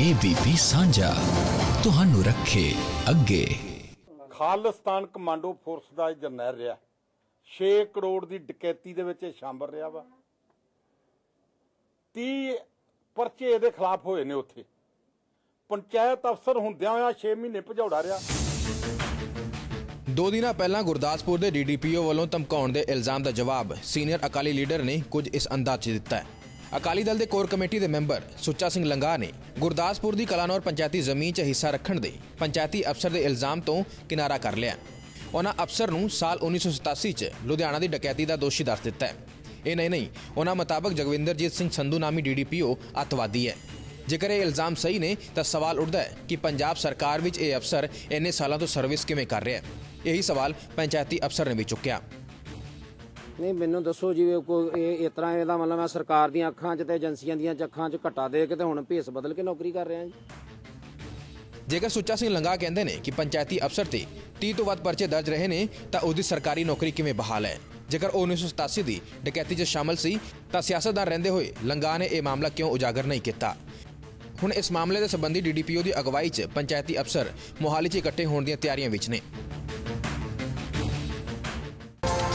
ABP ਸਾਂਝਾ। ਤੁਹਾਨੂੰ ਰੱਖੇ ਅੱਗੇ। ਖਾਲਿਸਤਾਨ ਕਮਾਂਡੋ ਫੋਰਸ ਦਾ ਇਹ ਜਰਨੈਲ ਰਿਹਾ। 6 ਕਰੋੜ ਦੀ ਡਕੈਤੀ ਦੇ ਵਿੱਚ ਸ਼ਾਮਲ ਰਿਹਾ ਵਾ। 30 ਪਰਚੇ ਇਹਦੇ ਖਿਲਾਫ ਹੋਏ ਨੇ ਉੱਥੇ। ਪੰਚਾਇਤ ਅਫਸਰ ਹੁੰਦਿਆਂ ਹੋਇਆ 6 ਮਹੀਨੇ ਭਜੌੜਾ ਰਿਹਾ। ਦੋ ਦਿਨਾਂ ਪਹਿਲਾਂ ਗੁਰਦਾਸਪੁਰ ਦੇ ਡੀਡੀਪੀਓ ਵੱਲੋਂ ਧਮਕਾਉਣ ਦੇ ਇਲਜ਼ਾਮ ਦਾ ਜਵਾਬ ਸੀਨੀਅਰ ਅਕਾਲੀ ਲੀਡਰ ਨੇ ਕੁਝ ਇਸ ਅੰਦਾਜ਼ 'ਚ ਦਿੱਤਾ ਹੈ। ਅਕਾਲੀ ਦਲ ਦੇ ਕੋਰ ਕਮੇਟੀ ਦੇ ਮੈਂਬਰ ਸੁੱਚਾ ਸਿੰਘ ਲੰਗਾ ਨੇ ਗੁਰਦਾਸਪੁਰ ਦੀ ਕਲਾਨੌਰ ਪੰਚਾਇਤੀ ਜ਼ਮੀਨ 'ਚ ਹਿੱਸਾ ਰੱਖਣ ਦੇ ਪੰਚਾਇਤੀ ਅਫਸਰ ਦੇ ਇਲਜ਼ਾਮ ਤੋਂ ਕਿਨਾਰਾ ਕਰ ਲਿਆ। ਉਹਨਾਂ ਅਫਸਰ ਨੂੰ ਸਾਲ 1987 'ਚ ਲੁਧਿਆਣਾ ਦੀ ਡਕੈਤੀ ਦਾ ਦੋਸ਼ੀ ਦੱਸ ਦਿੱਤਾ ਹੈ। ਇਹ ਨਹੀਂ ਨਹੀਂ, ਉਹਨਾਂ ਮੁਤਾਬਕ ਜਗਵਿੰਦਰਜੀਤ ਸਿੰਘ ਸੰਧੂ ਨਾਮੀ ਡੀਡੀਪੀਓ ਅੱਤਵਾਦੀ ਹੈ। ਜੇਕਰ ਇਹ ਇਲਜ਼ਾਮ ਸਹੀ ਨੇ, ਤਾਂ ਸਵਾਲ ਉੱਠਦਾ ਹੈ ਕਿ ਪੰਜਾਬ ਸਰਕਾਰ ਵਿੱਚ ਇਹ ਅਫਸਰ ਇੰਨੇ ਸਾਲਾਂ ਤੋਂ ਸਰਵਿਸ ਕਿਵੇਂ ਕਰ ਰਿਹਾ ਹੈ। ਇਹੀ ਸਵਾਲ ਪੰਚਾਇਤੀ ਅਫਸਰ ਨੇ ਵੀ ਚੁੱਕਿਆ। ਨਹੀਂ, ਮੈਨੂੰ ਦੱਸੋ ਜਿਵੇਂ ਕੋਈ, ਇਹ ਇਸ ਤਰ੍ਹਾਂ ਇਹਦਾ ਮਤਲਬ ਮੈਂ ਸਰਕਾਰ ਦੀਆਂ ਅੱਖਾਂ 'ਚ ਤੇ ਏਜੰਸੀਆਂ ਦੀਆਂ ਅੱਖਾਂ 'ਚ ਘਟਾ ਦੇ ਕੇ ਤੇ ਹੁਣ ਭੇਸ ਬਦਲ ਕੇ ਨੌਕਰੀ ਕਰ ਰਿਹਾ ਜੀ। ਜੇਕਰ ਸੁੱਚਾ ਸਿੰਘ ਲੰਗਾ ਕਹਿੰਦੇ ਨੇ ਕਿ ਪੰਚਾਇਤੀ ਅਫਸਰ ਤੇ 30 ਤੋਂ ਵੱਧ ਪਰਚੇ ਦਰਜ ਰਹੇ ਨੇ, ਤਾਂ ਉਹਦੀ ਸਰਕਾਰੀ ਨੌਕਰੀ ਕਿਵੇਂ ਬਹਾਲ ਹੈ? ਜੇਕਰ ਉਹ 1987 ਦੀ ਡਕੈਤੀ 'ਚ ਸ਼ਾਮਲ ਸੀ, ਤਾਂ ਸਿਆਸਤਦਾਨ ਰਹਿੰਦੇ ਹੋਏ ਲੰਗਾ ਨੇ ਇਹ ਮਾਮਲਾ ਕਿਉਂ ਉਜਾਗਰ ਨਹੀਂ ਕੀਤਾ? ਹੁਣ ਇਸ ਮਾਮਲੇ ਦੇ ਸੰਬੰਧੀ ਡੀਡੀਪੀਓ ਦੀ ਅਗਵਾਈ 'ਚ ਪੰਚਾਇਤੀ ਅਫਸਰ ਮੋਹਾਲੀ 'ਚ ਇਕੱਠੇ ਹੋਣ ਦੀਆਂ ਤਿਆਰੀਆਂ ਵਿੱਚ ਨੇ।